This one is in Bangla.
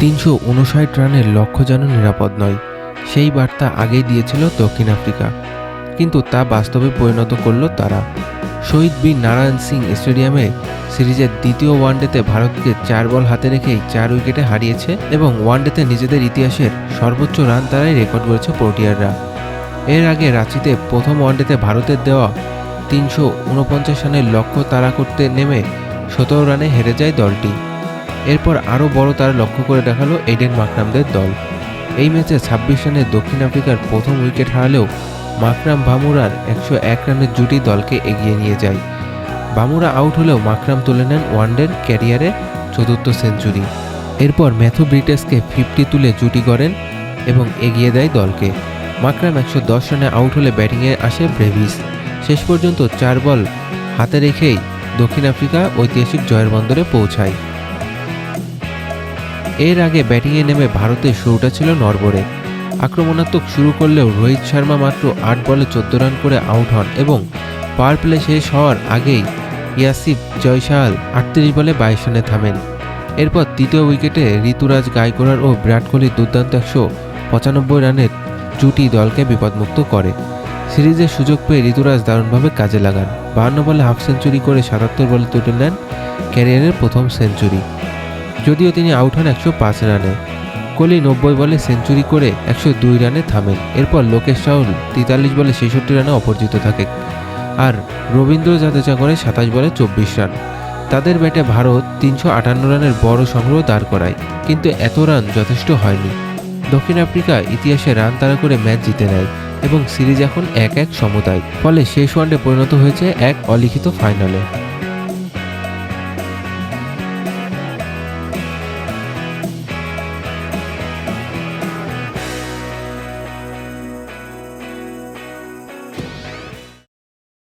তিনশো উনষাট রানের লক্ষ্য যেন নিরাপদ নয়। সেই বার্তা আগেই দিয়েছিল দক্ষিণ আফ্রিকা। কিন্তু তা বাস্তবে পরিণত করল তারা। শহীদ বীর নারায়ণ সিং স্টেডিয়ামে সিরিজের দ্বিতীয় ওয়ানডেতে ভারতকে চার বল হাতে রেখেই চার উইকেটে হারিয়েছে এবং ওয়ানডেতে নিজেদের ইতিহাসের সর্বোচ্চ রান তারাই রেকর্ড করেছে প্রোটিয়াররা। এর আগে রাঁচিতে প্রথম ওয়ানডেতে ভারতের দেওয়া তিনশো উনপঞ্চাশ রানের লক্ষ্য তাড়া করতে নেমে সতেরো রানে হেরে যায় দলটি। এরপর আরও বড় তারা লক্ষ্য করে দেখাল এডেন মাকরামদের দল। এই ম্যাচে ছাব্বিশ রানে দক্ষিণ আফ্রিকার প্রথম উইকেট হারালেও মাকরাম ভামুরার একশো এক রানের জুটি দলকে এগিয়ে নিয়ে যায়। বামুরা আউট হলেও মাকরাম তুলে নেন ওয়ানডের ক্যারিয়ারে চতুর্থ সেঞ্চুরি। এরপর ম্যাথু ব্রিটেসকে ফিফটি তুলে জুটি করেন এবং এগিয়ে দেয় দলকে। মাকরাম একশো দশ রানে আউট হলে ব্যাটিংয়ে আসে ব্রেভিস। শেষ পর্যন্ত চার বল হাতে রেখেই দক্ষিণ আফ্রিকা ঐতিহাসিক জয়ের বন্দরে পৌঁছায়। এর আগে ব্যাটিংয়ে নেমে ভারতের শুরুটা ছিল নরবরে আক্রমণাত্মক শুরু করলেও রোহিত শর্মা মাত্র আট বলে চোদ্দ রান করে আউট হন এবং পাওয়ার প্লে শেষ হওয়ার আগেই ইয়াসিফ জয়সাল আটত্রিশ বলে বাইশ রানে থামেন। এরপর তৃতীয় উইকেটে ঋতুরাজ গায়কোড়ার ও বিরাট কোহলির দুর্দান্ত একশো পঁচানব্বই রানের জুটি দলকে বিপদমুক্ত করে। সিরিজের সুযোগ পেয়ে ঋতুরাজ দারুণভাবে কাজে লাগান। বাহান্ন বলে হাফ সেঞ্চুরি করে সাতাত্তর বলে তুলে নেন ক্যারিয়ারের প্রথম সেঞ্চুরি। যদিও তিনি আউট হন একশো পাঁচ রানে। কোহলি নব্বই বলে সেঞ্চুরি করে একশো দুই রানে থামেন। এরপর লোকেশ রাহুল তেতাল্লিশ বলে ছেষট্টি রানে অপরাজিত থাকে। আর রবীন্দ্র জাদেজা করে সাতাশ বলে চব্বিশ রান। তাদের ব্যাটে ভারত তিনশো আটান্ন রানের বড় সংগ্রহ দাঁড় করায়, কিন্তু এত রান যথেষ্ট হয়নি। দক্ষিণ আফ্রিকা ইতিহাসে রান তাড়া করে ম্যাচ জিতে নেয় এবং সিরিজ এখন এক এক সমতায়। ফলে শেষ ওয়ানডে পরিণত হয়েছে এক অলিখিত ফাইনালে।